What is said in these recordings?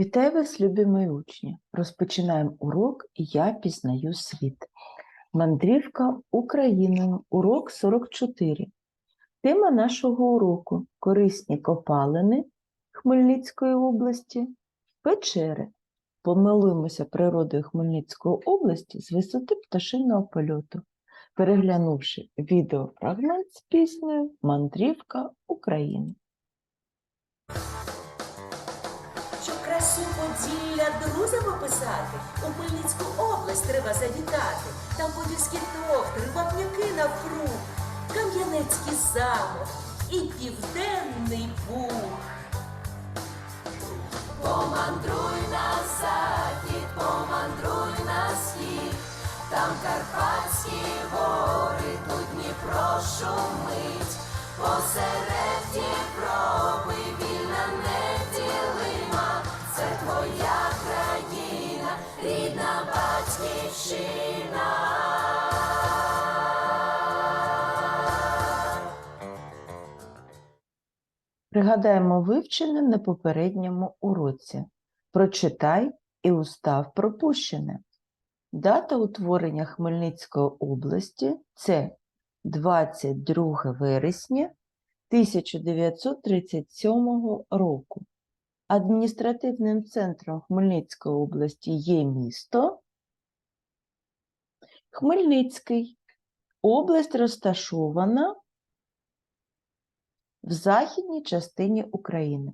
Вітаю вас, любі мої учні! Розпочинаємо урок Я пізнаю світ. Мандрівка Україною. Урок 44. Тема нашого уроку корисні копалини Хмельницької області, печери. Помилуємося природою Хмельницької області з висоти пташиного польоту, переглянувши відеофрагмент з піснею Мандрівка України. Поділля друзям описати, у Хмельницьку область треба завітати. Там подільські тохти, вапняки навкруг, Кам'янецький замок і південний буг. Помандруй на захід, помандруй на схід, там Карпатські гори, тут Дніпро шумить, посеред неділима, твоя країна, рідна батьківщина. Пригадаємо вивчене на попередньому уроці. Прочитай і устав пропущене. Дата утворення Хмельницької області це 22 вересня 1937 року. Адміністративним центром Хмельницької області є місто Хмельницький. Область розташована в західній частині України.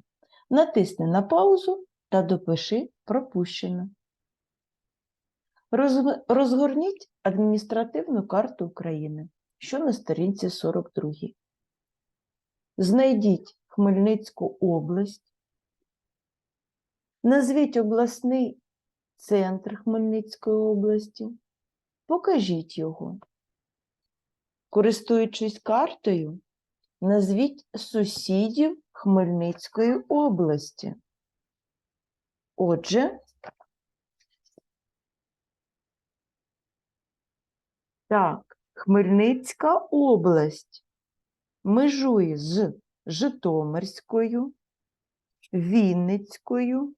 Натисни на паузу та допиши пропущено. Розгорніть адміністративну карту України, що на сторінці 42. Знайдіть Хмельницьку область. Назвіть обласний центр Хмельницької області. Покажіть його. Користуючись картою, Назвіть сусідів Хмельницької області. Отже, так, Хмельницька область межує з Житомирською, Вінницькою,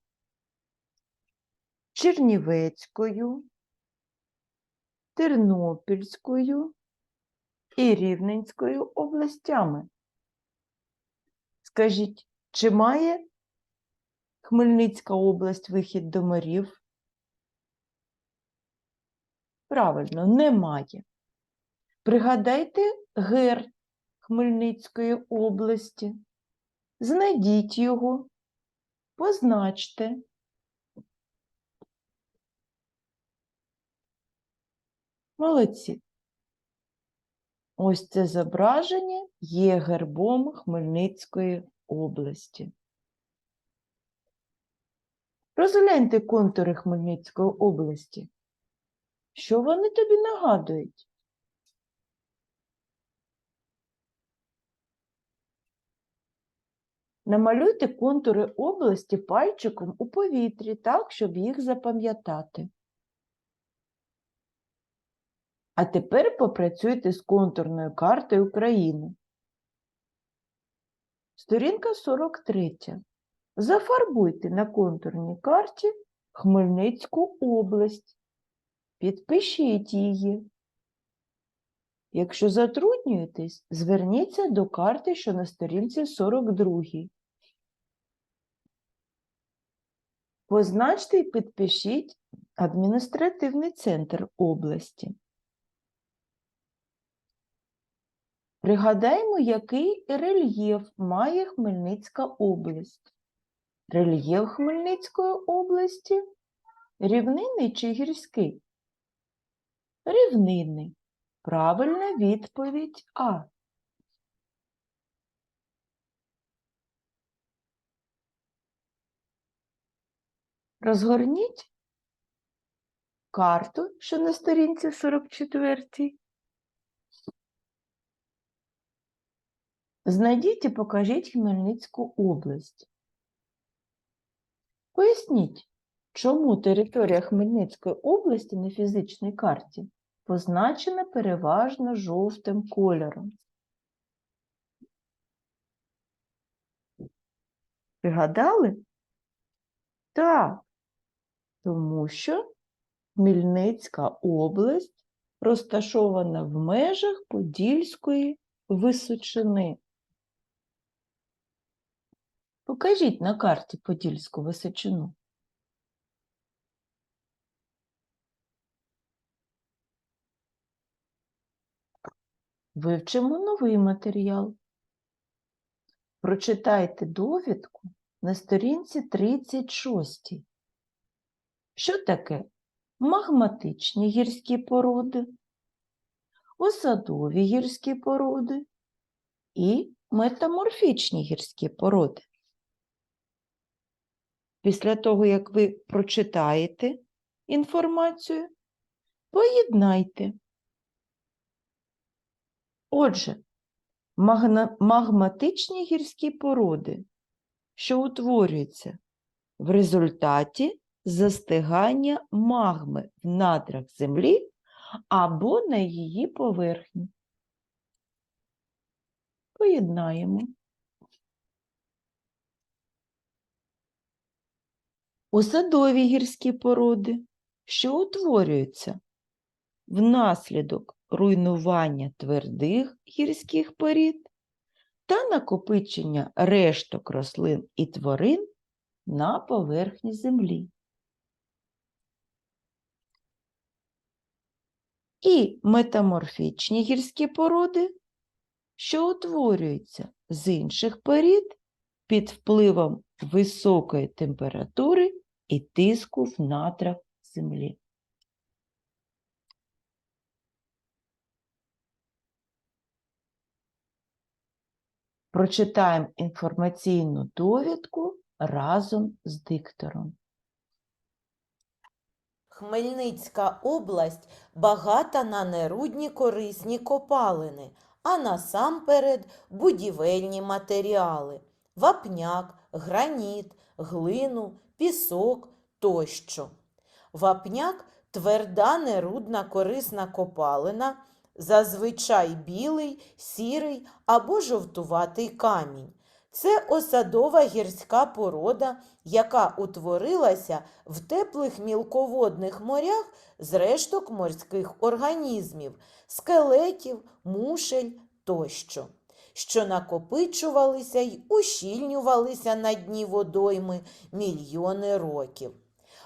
Чернівецькою, Тернопільською і Рівненською областями. Скажіть, чи має Хмельницька область вихід до морів? Правильно, немає. Пригадайте герб Хмельницької області. Знайдіть його, позначте. Молодці. Ось це зображення є гербом Хмельницької області. Розгляньте контури Хмельницької області. Що вони тобі нагадують? Намалюйте контури області пальчиком у повітрі так, щоб їх запам'ятати. А тепер попрацюйте з контурною картою України. Сторінка 43. Зафарбуйте на контурній карті Хмельницьку область. Підпишіть її. Якщо затруднюєтесь, зверніться до карти, що на сторінці 42. Позначте і підпишіть адміністративний центр області. Пригадаємо, який рельєф має Хмельницька область. Рельєф Хмельницької області рівнинний чи гірський? Рівнинний. Правильна відповідь А. Розгорніть карту, що на сторінці 44. Знайдіть і покажіть Хмельницьку область. Поясніть, чому територія Хмельницької області на фізичній карті позначена переважно жовтим кольором. Пригадали? Так, тому що Хмельницька область розташована в межах Подільської Височини. Покажіть на карті Подільську Височину. Вивчимо новий матеріал. Прочитайте довідку на сторінці 36. Що таке магматичні гірські породи, осадові гірські породи і метаморфічні гірські породи? Після того, як ви прочитаєте інформацію, поєднайте. Отже, магматичні гірські породи, що утворюються в результаті застигання магми в надрах землі або на її поверхні. Поєднаємо. Осадові гірські породи, що утворюються внаслідок руйнування твердих гірських порід та накопичення решток рослин і тварин на поверхні землі. І метаморфічні гірські породи, що утворюються з інших порід під впливом високої температури і тиску в надрах землі. Прочитаємо інформаційну довідку разом з диктором. Хмельницька область багата на нерудні корисні копалини, а насамперед будівельні матеріали – вапняк, граніт, глину, пісок тощо. Вапняк – тверда нерудна корисна копалина, зазвичай білий, сірий або жовтуватий камінь. Це осадова гірська порода, яка утворилася в теплих мілководних морях з решток морських організмів, скелетів, мушель тощо, що накопичувалися й ущільнювалися на дні водойми мільйони років.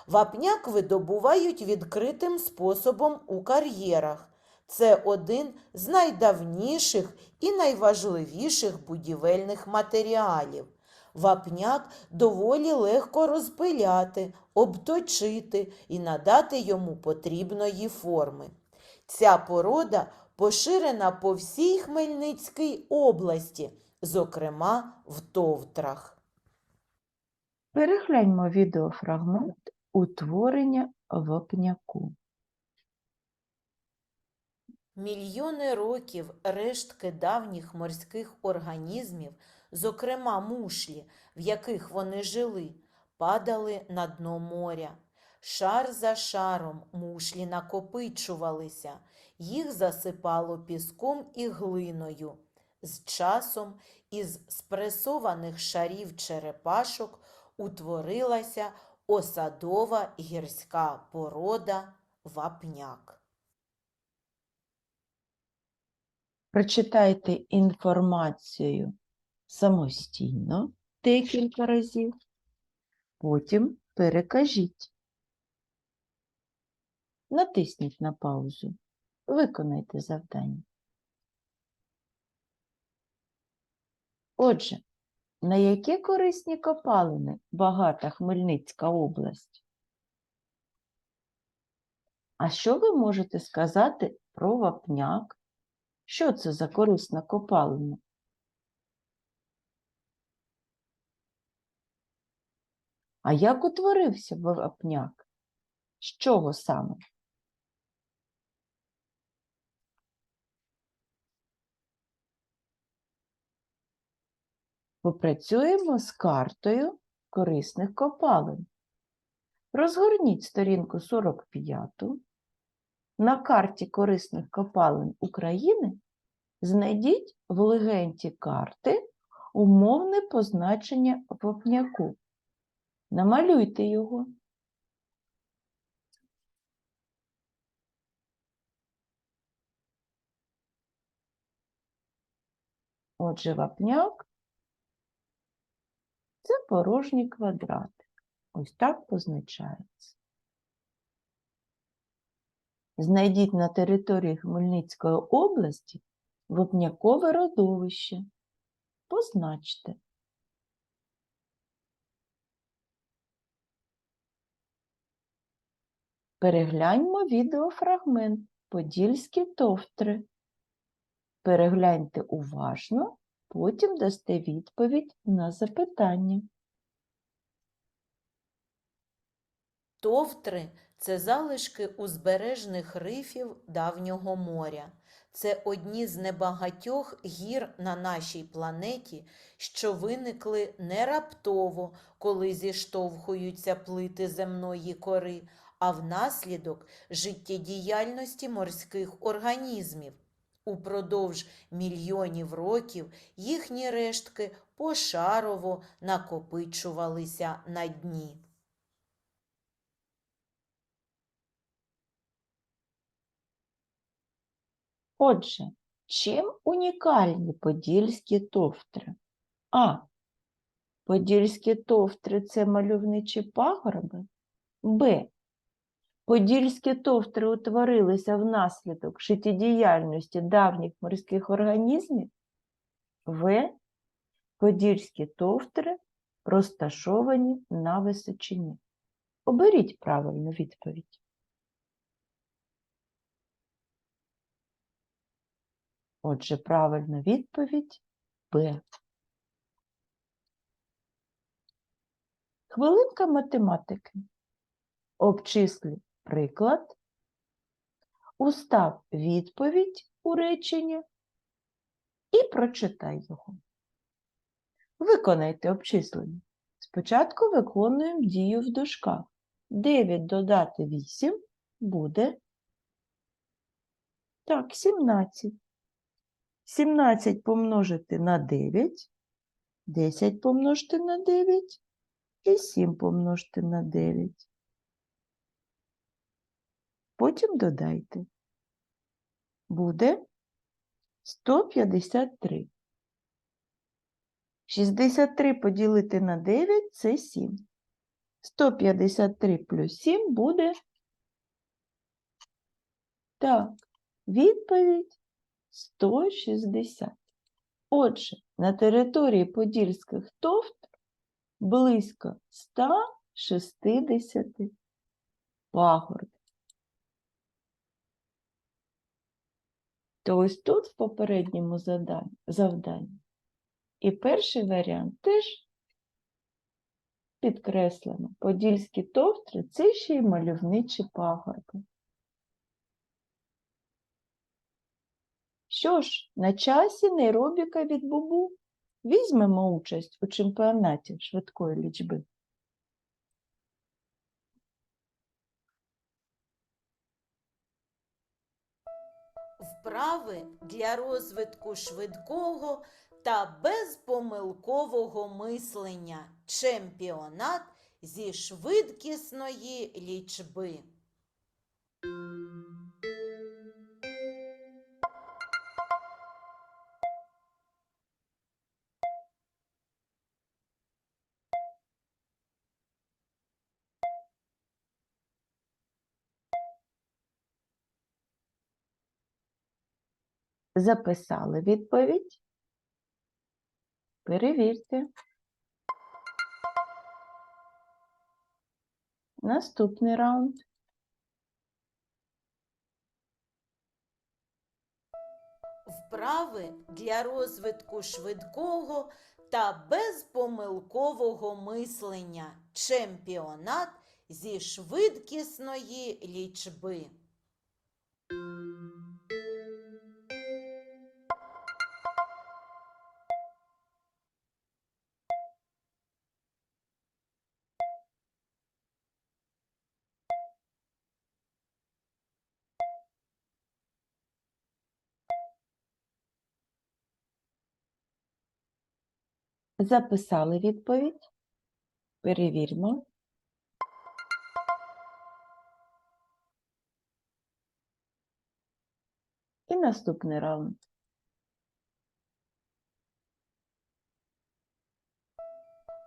Вапняк видобувають відкритим способом у кар'єрах. Це один з найдавніших і найважливіших будівельних матеріалів. Вапняк доволі легко розпиляти, обточити і надати йому потрібної форми. Ця порода поширена по всій Хмельницькій області, зокрема в Товтрах. Перегляньмо відеофрагмент утворення вапняку. Мільйони років рештки давніх морських організмів, зокрема мушлі, в яких вони жили, падали на дно моря. Шар за шаром мушлі накопичувалися, їх засипало піском і глиною. З часом із спресованих шарів черепашок утворилася осадова гірська порода вапняк. Прочитайте інформацію самостійно декілька разів, потім перекажіть. Натисніть на паузу. Виконайте завдання. Отже, на які корисні копалини багата Хмельницька область? А що ви можете сказати про вапняк? Що це за корисна копалина? А як утворився вапняк? З чого саме? Попрацюємо з картою корисних копалин. Розгорніть сторінку 45. На карті корисних копалин України знайдіть в легенді карти умовне позначення вапняку. Намалюйте його. Отже, вапняк порожній квадрат. Ось так позначається. Знайдіть на території Хмельницької області вапнякове родовище. Позначте. Перегляньмо відеофрагмент Подільські товтри. Перегляньте уважно, потім дасте відповідь на запитання. Товтри це залишки узбережних рифів давнього моря. Це одні з небагатьох гір на нашій планеті, що виникли не раптово, коли зіштовхуються плити земної кори, а внаслідок життєдіяльності морських організмів. Упродовж мільйонів років їхні рештки пошарово накопичувалися на дні. Отже, чим унікальні подільські товтри? А. Подільські товтри це мальовничі пагорби. Б. Подільські товтри утворилися внаслідок життєдіяльності давніх морських організмів. В. Подільські товтри розташовані на височині. Оберіть правильну відповідь. Отже, правильна відповідь Б. Хвилинка математики. Обчислі приклад. Устав відповідь у реченні і прочитай його. Виконайте обчислення. Спочатку виконуємо дію в дужках. 9 додати 8 буде так, 17. 17 помножити на 9, 10 помножити на 9 і 7 помножити на 9. Потім додайте. Буде 153. 63 поділити на 9 – це 7. 153 плюс 7 буде так. Відповідь 160. Отже, на території Подільських товтр близько 160 пагорбів. То ось тут в попередньому завданні і перший варіант теж підкреслено. Подільські товтри – це ще й мальовничі пагорби. Що ж, на часі нейробіка від Бубу. Візьмемо участь у чемпіонаті швидкої лічби. Вправи для розвитку швидкого та безпомилкового мислення. Чемпіонат зі швидкісної лічби. Записали відповідь. Перевірте. Наступний раунд. Вправи для розвитку швидкого та безпомилкового мислення. Чемпіонат зі швидкісної лічби. Записали відповідь. Перевіримо. І наступний раунд.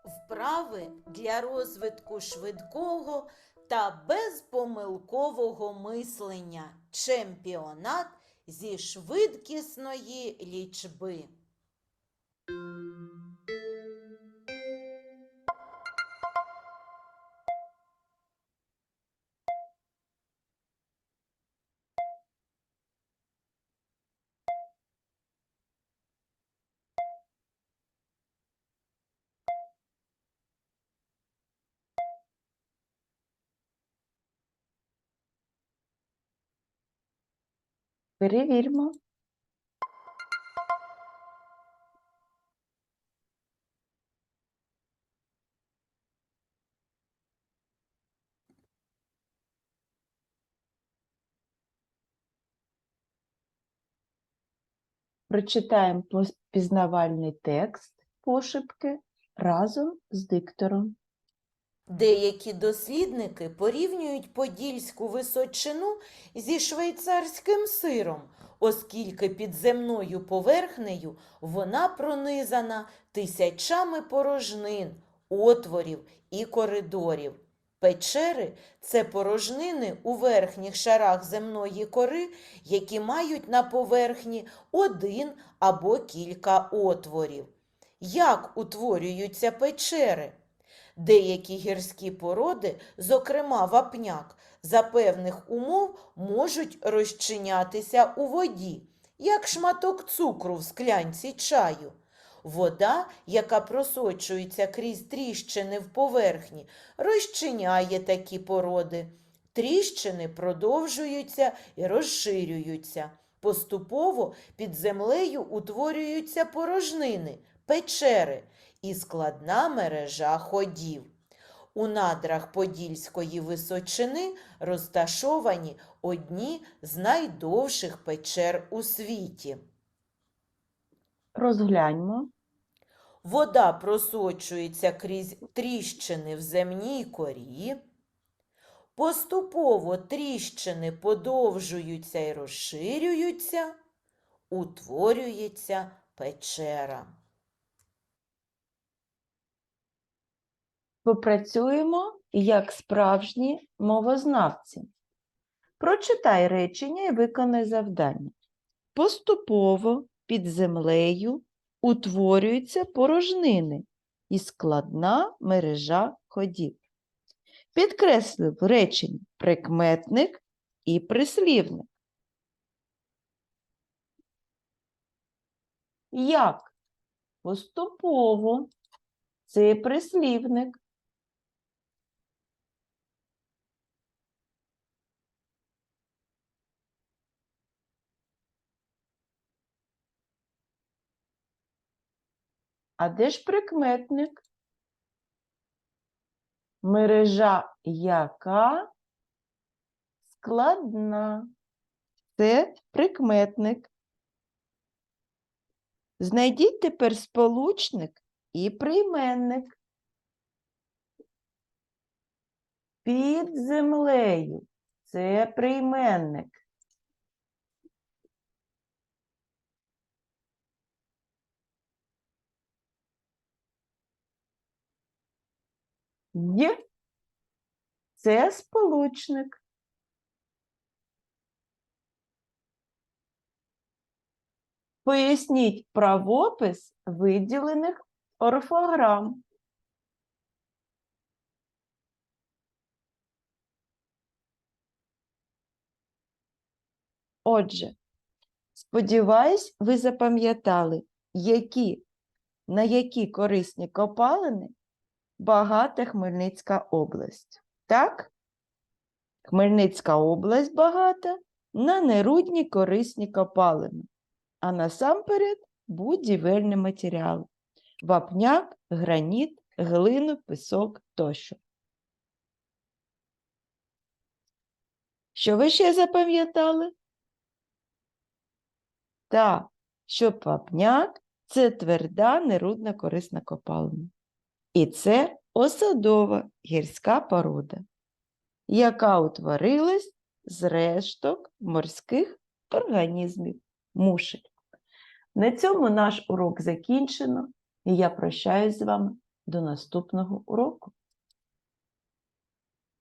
Вправи для розвитку швидкого та безпомилкового мислення. Чемпіонат зі швидкісної лічби. Перевіримо. Прочитаємо пізнавальний текст пошепки разом з диктором. Деякі дослідники порівнюють подільську височину зі швейцарським сиром, оскільки під земною поверхнею вона пронизана тисячами порожнин, отворів і коридорів. Печери це порожнини у верхніх шарах земної кори, які мають на поверхні один або кілька отворів. Як утворюються печери? Деякі гірські породи, зокрема вапняк, за певних умов можуть розчинятися у воді, як шматок цукру в склянці чаю. Вода, яка просочується крізь тріщини в поверхні, розчиняє такі породи. Тріщини продовжуються і розширюються. Поступово під землею утворюються порожнини, печери і складна мережа ходів. У надрах Подільської височини розташовані одні з найдовших печер у світі. Розгляньмо. Вода просочується крізь тріщини в земній корі. Поступово тріщини подовжуються і розширюються, утворюється печера. Попрацюємо як справжні мовознавці. Прочитай речення і виконай завдання. Поступово під землею утворюються порожнини і складна мережа ходів. Підкреслив в реченні прикметник і прислівник. Як? Поступово. Це прислівник. А де ж прикметник? Мережа яка складна. Це прикметник. Знайдіть тепер сполучник і прийменник. Під землею. Це прийменник. Й це сполучник. Поясніть правопис виділених орфограм. Отже, сподіваюсь, ви запам'ятали, які, на які корисні копалини багата Хмельницька область. Так? Хмельницька область багата на нерудні корисні копалини, а насамперед будівельні матеріали – вапняк, граніт, глину, пісок тощо. Що ви ще запам'ятали? Так, що вапняк – це тверда нерудна корисна копалина. І це осадова гірська порода, яка утворилась з решток морських організмів мушель. На цьому наш урок закінчено, і я прощаюсь з вами до наступного уроку.